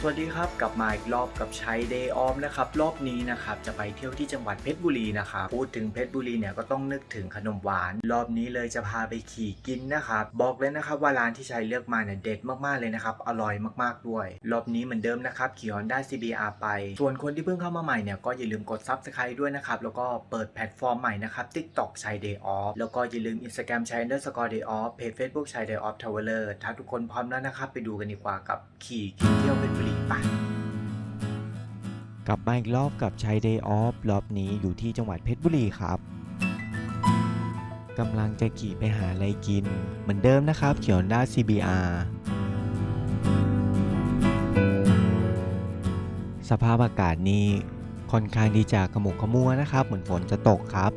สวัสดีครับกลับมาอีกรอบกับชัยเดย์ออมนะครับรอบนี้นะครับจะไปเที่ยวที่จังหวัดเพชรบุรีนะครับพูดถึงเพชรบุรีเนี่ยก็ต้องนึกถึงขนมหวาน รอบนี้เลยจะพาไปขี่กินนะครับบอกเลยนะครับว่าร้านที่ชัยเลือกมาเนี่ยเด็ดมากๆเลยนะครับอร่อยมากๆด้วย รอบนี้เหมือนเดิมนะครับขี่ Honda CBR ไป ส่วนคนที่เพิ่งเข้ามาใหม่เนี่ยก็อย่าลืมกด Subscribe ด้วยนะครับแล้วก็เปิดแพลตฟอร์มใหม่นะครับ TikTok ชัย Day Off แล้วก็อย่าลืม Instagram ชัย underscore day off เพจ Facebook ชัย Day Off Traveler ถ้าทุกคนพร้อมแล้วนะครับไปดูกันดีกว่ากับขี่กินเที่ยวเพชรบุรีไปกลับมาอีกรอบกับชัยเดย์ออฟรอบนี้อยู่ที่จังหวัดเพชรบุรีครับกำลังจะขี่ไปหาอะไรกิน เหมือนเดิมนะครับ เขียวด้า CBR สภาพอากาศนี้ค่อนข้างที่จะขมุกขมัวนะครับ เหมือนฝนจะตกครับ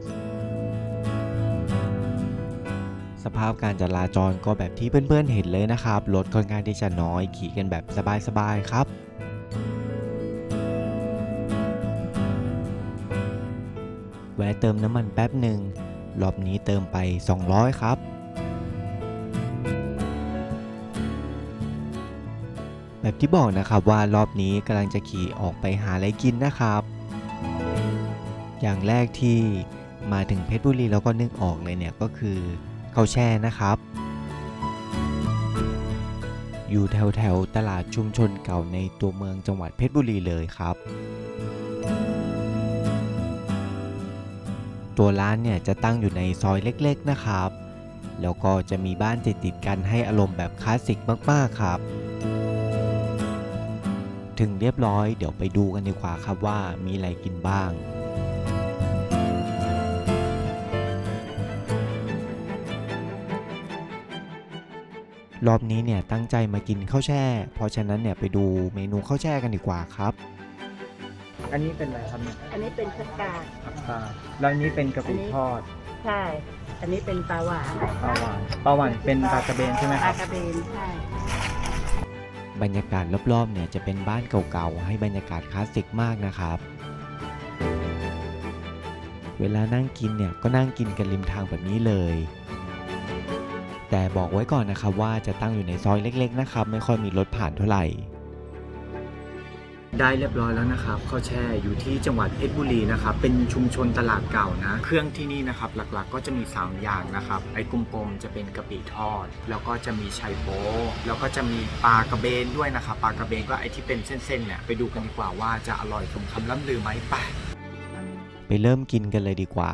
สภาพการจราจรก็แบบที่เพื่อนๆเห็นเลยนะครับรถค่อนข้างที่จะน้อยขี่กันแบบสบายๆครับแวะเติมน้ำมันแป๊บหนึ่งรอบนี้เติมไป 200 ครับ แบบที่บอกนะครับว่ารอบนี้กำลังจะขี่ออกไปหาอะไรกินนะครับ อย่างแรกที่มาถึงเพชรบุรีแล้วก็นึกออกเลยเนี่ยก็คือ เขาแช่นะครับ อยู่แถวแถวตลาดชุมชนเก่าในตัวเมืองจังหวัดเพชรบุรีเลยครับ ตัวร้านเนี่ยจะตั้งอยู่ในซอยเล็กๆนะครับ แล้วก็จะมีบ้านติดๆกันให้อารมณ์แบบคลาสสิกมากๆครับถึงเรียบร้อยเดี๋ยวไปดูกันดีกว่าครับว่ามีอะไรกินบ้าง รอบนี้เนี่ยตั้งใจมากินข้าวแช่ เพราะฉะนั้นเนี่ยไปดูเมนูข้าวแช่กันดีกว่าครับ อันนี้เป็นอะไรครับเนี่ยอันนี้เป็นผักกาดผักกาดแล้วอันนี้เป็นกะปิทอดใช่ อันนี้เป็นปลาหวานปลาหวานปลาหวานเป็นปลากระเบนใช่ไหมปคลารับ กระเบนใช่บรรยากาศรอบๆเนี่ยจะเป็นบ้านเก่าๆ ให้บรรยากาศคลาสสิกมากนะครับ เวลานั่งกินเนี่ยก็นั่งกินกันริมทางแบบนี้เลย แต่บอกไว้ก่อนนะครับว่าจะตั้งอยู่ในซอยเล็กๆนะครับ ไม่ค่อยมีรถผ่านเท่าไหร่ ได้เรียบร้อยแล้วนะครับข้าวแช่อยู่ที่จังหวัดเพชรบุรีนะครับ เป็นชุมชนตลาดเก่านะ เครื่องที่นี่นะครับ หลักๆ ก็จะมี 3 อย่างนะครับ ไอ้กลมๆจะเป็นกะปิทอด แล้วก็จะมีไชโป๊แล้วก็จะมีปลากระเบนด้วยนะครับปลากระเบนก็ไอ้ที่เป็นเส้นๆเนี่ยไปดูกันดีกว่าว่าจะอร่อยสมคำล่ำลือไหมไปไปเริ่มกินกันเลยดีกว่า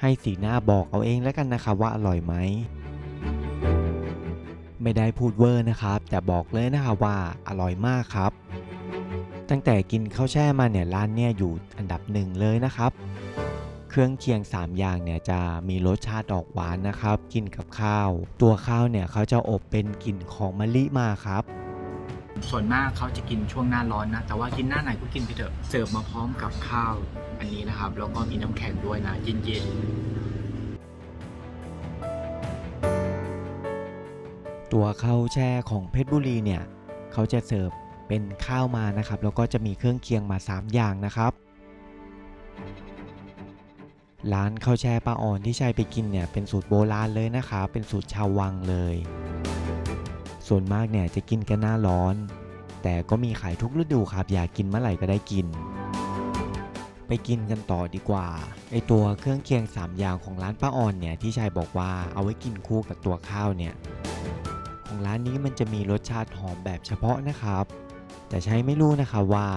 ให้สีหน้าบอกเอาเองแล้วกันนะครับว่าอร่อยไหมไม่ได้พูดเวอร์นะครับ แต่บอกเลยนะครับว่าอร่อยมากครับ ตั้งแต่กินข้าวแช่มาเนี่ยร้านเนี่ยอยู่อันดับหนึ่งเลยนะครับ เครื่องเคียง 3 อย่างเนี่ยจะมีรสชาติออกหวานนะครับ กินกับข้าว ตัวข้าวเนี่ยเขาจะอบเป็นกลิ่นของมะลิมาครับส่วนมากเขาจะกินช่วงหน้าร้อนนะ แต่ว่ากินหน้าไหนก็กินไปเถอะ เสิร์ฟมาพร้อมกับข้าว นนี้นะครับ แล้วก็มีน้ำแข็งด้วยนะเย็นตัวข้าวแช่ของเพชรบุรีเนี่ย เขาจะเสิร์ฟเป็นข้าวมานะครับ แล้วก็จะมีเครื่องเคียงมา 3 อย่างนะครับ ร้านข้าวแช่ป้าอ่อนที่ชัยไปกินเนี่ยเป็นสูตรโบราณเลยนะคะ เป็นสูตรชาววังเลย ส่วนมากเนี่ยจะกินกันหน้าร้อน แต่ก็มีขายทุกฤดูครับอยากกินเมื่อไหร่ก็ได้กิน ไปกินกันต่อดีกว่า ไอตัวเครื่องเคียง 3 อย่างของร้านป้าอ่อนเนี่ยที่ชัยบอกว่าเอาไว้กินคู่กับตัวข้าวเนี่ย ของร้านนี้มันจะมีรสชาติหอมแบบเฉพาะนะครับ แต่ใช้ไม่รู้นะครับว่า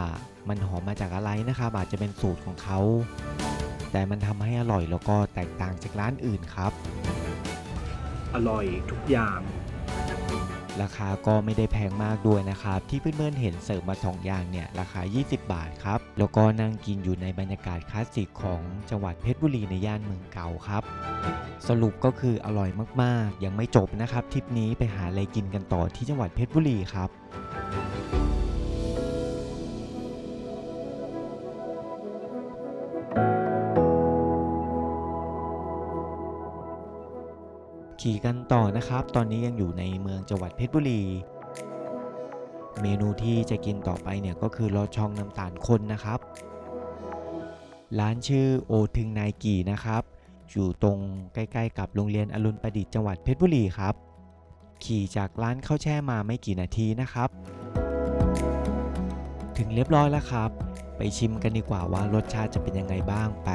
มันหอมมาจากอะไรนะครับอาจจะเป็นสูตรของเขา แต่มันทำให้อร่อยแล้วก็แตกต่างจากร้านอื่นครับ อร่อยทุกอย่าง ราคาก็ไม่ได้แพงมากด้วยนะครับ ที่เพื่อนๆเห็นเสิร์ฟมา 2 อย่างเนี่ยราคา 20 บาทครับ แล้วก็นั่งกินอยู่ในบรรยากาศคลาสสิกของจังหวัดเพชรบุรีในย่านเมืองเก่าครับ สรุปก็คืออร่อยมากๆ ยังไม่จบนะครับทริปนี้ไปหาอะไรกินกันต่อที่จังหวัดเพชรบุรีครับ ขี่กันต่อนะครับ ตอนนี้ยังอยู่ในเมืองจังหวัดเพชรบุรี เมนูที่จะกินต่อไปเนี่ยก็คือลอช่องน้ำตาลคนนะครับ ร้านชื่อโอทึงนายกี่นะครับ อยู่ตรงใกล้ ๆ กับโรงเรียนอรุณประดิษฐ์จังหวัดเพชรบุรีครับ ขี่จากร้านข้าวแช่มาไม่กี่นาทีนะครับ ถึงเรียบร้อยแล้วครับ ไปชิมกันดีกว่าว่ารสชาติจะเป็นยังไงบ้างไป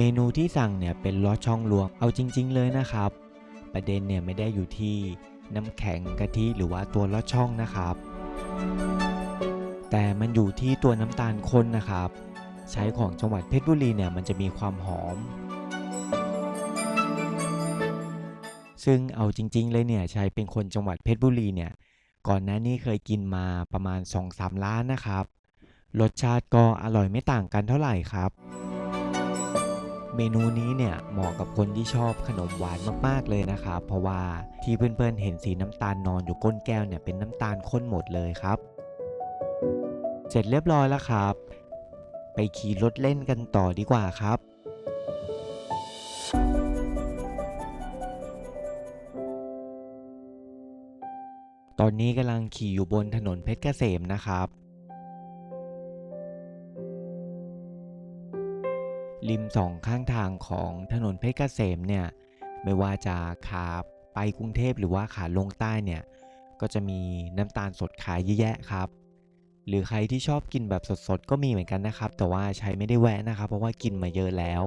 เมนูที่สั่งเนี่ยเป็นลอดช่องรวมเอาจริง ๆ เลยนะครับ ประเด็นเนี่ยไม่ได้อยู่ที่น้ำแข็งกะทิหรือว่าตัวลอดช่องนะครับ แต่มันอยู่ที่ตัวน้ำตาลข้นนะครับ ใช้ของจังหวัดเพชรบุรีเนี่ยมันจะมีความหอม ซึ่งเอาจริง ๆ เลยเนี่ยชัยเป็นคนจังหวัดเพชรบุรีเนี่ยก่อนหน้านี้เคยกินมาประมาณ 2-3ร้านนะครับ รสชาติก็อร่อยไม่ต่างกันเท่าไหร่ครับ เมนูนี้เนี่ยเหมาะกับคนที่ชอบขนมหวานมากๆเลยนะครับเพราะว่าที่เพื่อนๆเห็นสีน้ำตาลนอนอยู่ก้นแก้วเนี่ยเป็นน้ำตาลข้นหมดเลยครับ เสร็จเรียบร้อยแล้วครับ ไปขี่รถเล่นกันต่อดีกว่าครับตอนนี้กำลังขี่อยู่บนถนนเพชรเกษมนะครับ ริมสองข้างทางของถนนเพชรเกษมเนี่ยไม่ว่าจะขาไปกรุงเทพหรือว่าขาลงใต้เนี่ยก็จะมีน้ำตาลสดขายเยอะแยะครับ หรือใครที่ชอบกินแบบสดๆก็มีเหมือนกันนะครับ แต่ว่าใช้ไม่ได้แวะนะครับ เพราะว่ากินมาเยอะแล้ว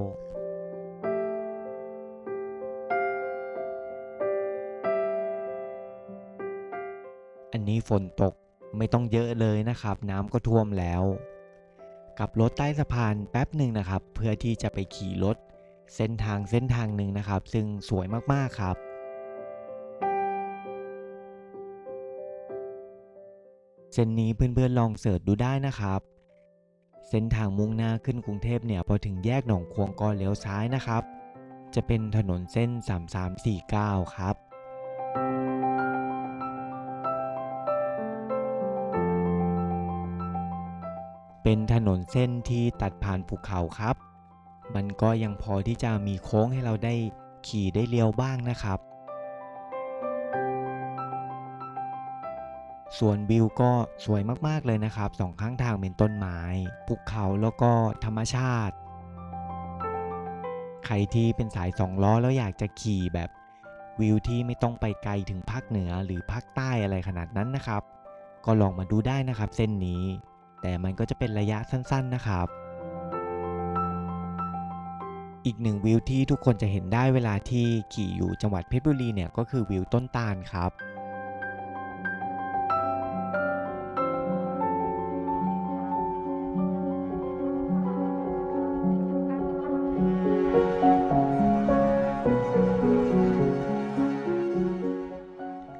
อันนี้ฝนตกไม่ต้องเยอะเลยนะครับ น้ำก็ท่วมแล้ว กับรถใต้สะพานแป๊บหนึ่งนะครับ เพื่อที่จะไปขี่รถเส้นทางเส้นทางหนึ่งนะครับ ซึ่งสวยมาก ๆ ครับเส้นนี้เพื่อนๆลองเสิร์ชดูได้นะครับ เส้นทางมุ่งหน้าขึ้นกรุงเทพเนี่ยพอถึงแยกหนองควงก็เลี้ยวซ้ายนะครับ จะเป็นถนนเส้น 3349 ครับ เป็นถนนเส้นที่ตัดผ่านภูเขาครับ มันก็ยังพอที่จะมีโค้งให้เราได้ขี่ได้เลี้ยวบ้างนะครับ ส่วนวิวก็สวยมากๆเลยนะครับสองข้างทางเป็นต้นไม้ภูเขาแล้วก็ธรรมชาติ ใครที่เป็นสายสองล้อแล้วอยากจะขี่แบบวิวที่ไม่ต้องไปไกลถึงภาคเหนือหรือภาคใต้อะไรขนาดนั้นนะครับ ก็ลองมาดูได้นะครับเส้นนี้ แต่มันก็จะเป็นระยะสั้นๆนะครับ อีกหนึ่งวิวที่ทุกคนจะเห็นได้เวลาที่ขี่อยู่จังหวัดเพชรบุรีเนี่ยก็คือวิวต้นตาลครับ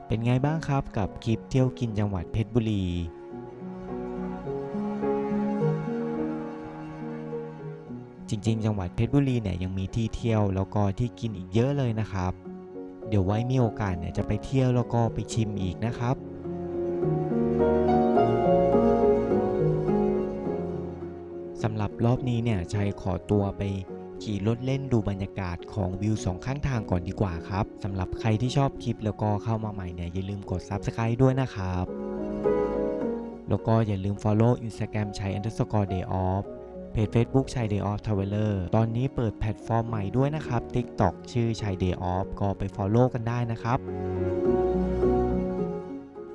เป็นไงบ้างครับกับคลิปเที่ยวกินจังหวัดเพชรบุรี จริง ๆ จังหวัดเพชรบุรีเนี่ยยังมีที่เที่ยวแล้วก็ที่กินอีกเยอะเลยนะครับ เดี๋ยวไว้มีโอกาสเนี่ยจะไปเที่ยวแล้วก็ไปชิมอีกนะครับ สำหรับรอบนี้เนี่ยชัยขอตัวไปขี่รถเล่นดูบรรยากาศของวิวสองข้างทางก่อนดีกว่าครับสำหรับใครที่ชอบคลิปแล้วก็เข้ามาใหม่เนี่ยอย่าลืมกด Subscribe ด้วยนะครับ แล้วก็อย่าลืม Follow Instagram ชัย underscore day off เพจ Facebook ชัย Day Off Traveler ตอนนี้เปิดแพลตฟอร์มใหม่ด้วยนะครับ TikTok ชื่อชัย Day Off ก็ไป Follow กันได้นะครับ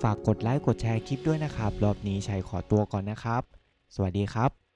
ฝากกดไลค์กดแชร์คลิปด้วยนะครับ รอบนี้ชัยขอตัวก่อนนะครับ สวัสดีครับ